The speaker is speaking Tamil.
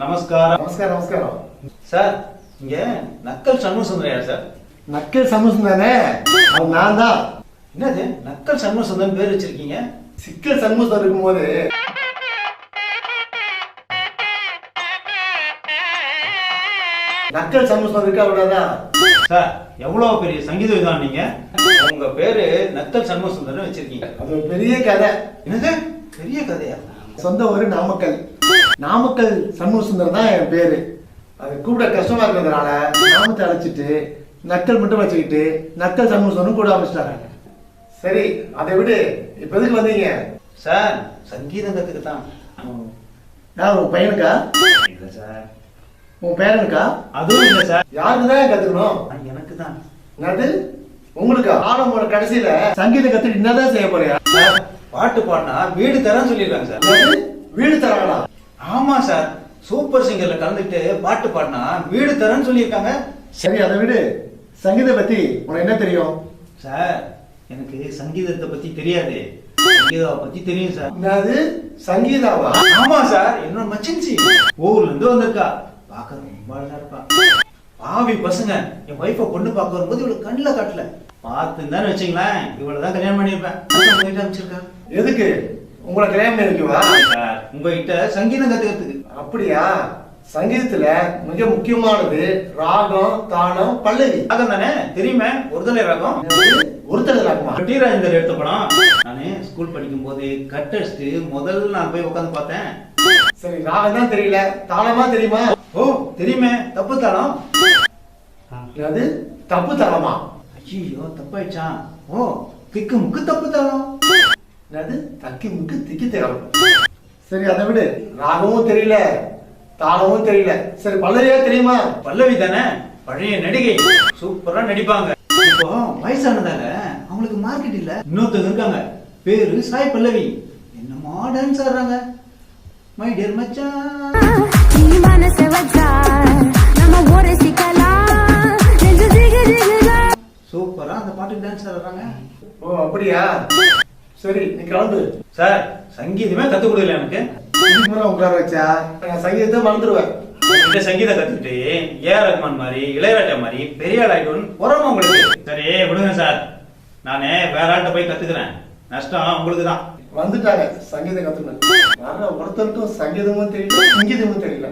நமஸ்காரம். நமஸ்காரம் நமஸ்காரம். சார் இங்க நக்கல் சண்முக சுந்தரையா சார். நக்கல் சமூசம் தானே அவன் நான் தான் என்னது? நக்கல் சண்முக சுந்தரம் பேர் வச்சிருக்கீங்க? சிக்கல் சண்முகம் இருக்கும்போது. நக்கல் சண்முகம் இருக்கா கூடாதா சார் எவ்வளவு பெரிய சங்கீத விதான் நீங்க? உங்க பேரு நக்கல் சண்முக சுந்தரம் வச்சிருக்கீங்க. அது ஒரு பெரிய கதை. என்னது? பெரிய கதையா? சொந்த ஊரு நாமக்கல். நாமக்கல் சண்முக சுந்தரம் தான் என் பேரு. அது கூப்பிட கஷ்டமா இருக்கிறதுனால நாமத்தை அழைச்சிட்டு நக்கல் மட்டும் வச்சுக்கிட்டு நக்கல் சண்முக சுந்தரம் கூட ஆரம்பிச்சிட்டாங்க சரி அதை விடு. இப்ப எதுக்கு வந்தீங்க? சார் சங்கீதம் கத்துக்கத்தான் நான் உன் பையனுக்கா? இல்ல சார். உன் பேரனுக்கா? அதுவும் இல்ல சார். யாருக்கு தான் கத்துக்கணும்? எனக்கு தான். என்னது? உங்களுக்கு? ஆரம்ப கடைசியில சங்கீதம் கத்துட்டு என்னதான் செய்ய போறியா? பாட்டு பாடினா வீடு தரேன்னு சொல்லியிருக்காங்க சார்? வீடு தராங்களா? ஆமா சார். சூப்பர் சிங்கர்ல கலந்துட்டு பாட்டு பாடினா வீடு தரேன்னு சொல்லியிருக்காங்க. சரி அதை விடு. சங்கீதம் பத்தி உனக்கு என்ன தெரியும்? சார் எனக்கு சங்கீதத்தை பத்தி தெரியாது. சங்கீதாவை பத்தி தெரியும் சார். என்னது? சங்கீதாவா? ஆமா சார் என்னோட மச்சின்சி. ஊர்ல இருந்து வந்திருக்கா. பார்க்க ரொம்ப அழகா இருப்பா. பாவி பசங்க என் ஒய்ஃபை பொண்ணு பார்க்க வரும்போது இவளுக்கு கண்ணுல காட்டல. பார்த்துன்னு வச்சுங்களேன். இவளை தான் கல்யாணம் பண்ணியிருப்பேன். அமைச்சிருக்கா எதுக்கு? உங்களை கல்யாணம் பண்ணி வைக்கவா சார். உங்ககிட்ட சங்கீதம் கத்துக்கிறதுக்கு. அப்படியா? சங்கீதத்துல மிக முக்கியமானது ராகம் தானம் பல்லவி. ராகம் தானே? தெரியுமே? ஒருதலை ராகம். என்னது? ஒருத்தர் ராகமா? டி ராஜேந்தர் எடுத்த படம். நானு ஸ்கூல் படிக்கும் போது கட் அடிச்சுட்டு முதல்ல நான் போய் உட்காந்து பார்த்தேன். சரி ராகம் தான் தெரியல. தாளமா தெரியுமா? ஓ தெரியுமே. தப்பு தாளம். அது தப்பு தாளமா? ஐயோ தப்பாயிடுச்சான் ஓ திக்கு முக்கு தப்பு தாளம். என்னது? தக்கி முக்கு திக்கி தேவை சரி அதை விடு. ராகமும் தெரியல தாளமும் தெரியல. சரி பல்லவியா தெரியுமா? பல்லவி தானே? பழைய நடிகை. சூப்பரா நடிப்பாங்க. இப்போ வயசானதால அவங்களுக்கு மார்க்கெட் இல்ல. இன்னொருத்தங்க இருக்காங்க. பேரு சாய் பல்லவி. என்னமா டான்ஸ் ஆடுறாங்க. மை டியர் மச்சான். நீ மனச வச்சா நம்ம சூப்பரா அந்த பாட்டுக்கு டான்ஸ் ஆடுறாங்க. ஓ அப்படியா? சரி நீ கிளம்பு சார் சங்கீதமே கத்து கொடுக்கல எனக்கு? உட்கார வச்சா? நான் சங்கீதத்தை மறந்துடுவேன் இந்த சங்கீதம் கத்துக்கிட்டு ஏ. ரஹ்மான் மாதிரி இளையராஜா மாதிரி பெரிய ஆள் ஆயிட்டோன்னு பொறாம உங்களுக்கு. சரி விடுங்க சார். நானே வேற ஆள்கிட்ட போய் கத்துக்கிறேன். நஷ்டம் உங்களுக்கு தான் வந்துட்டாங்க சங்கீதம் கத்துக்கணும். ஒருத்தருக்கும் சங்கீதமும் தெரியல சங்கீதமும் தெரியல.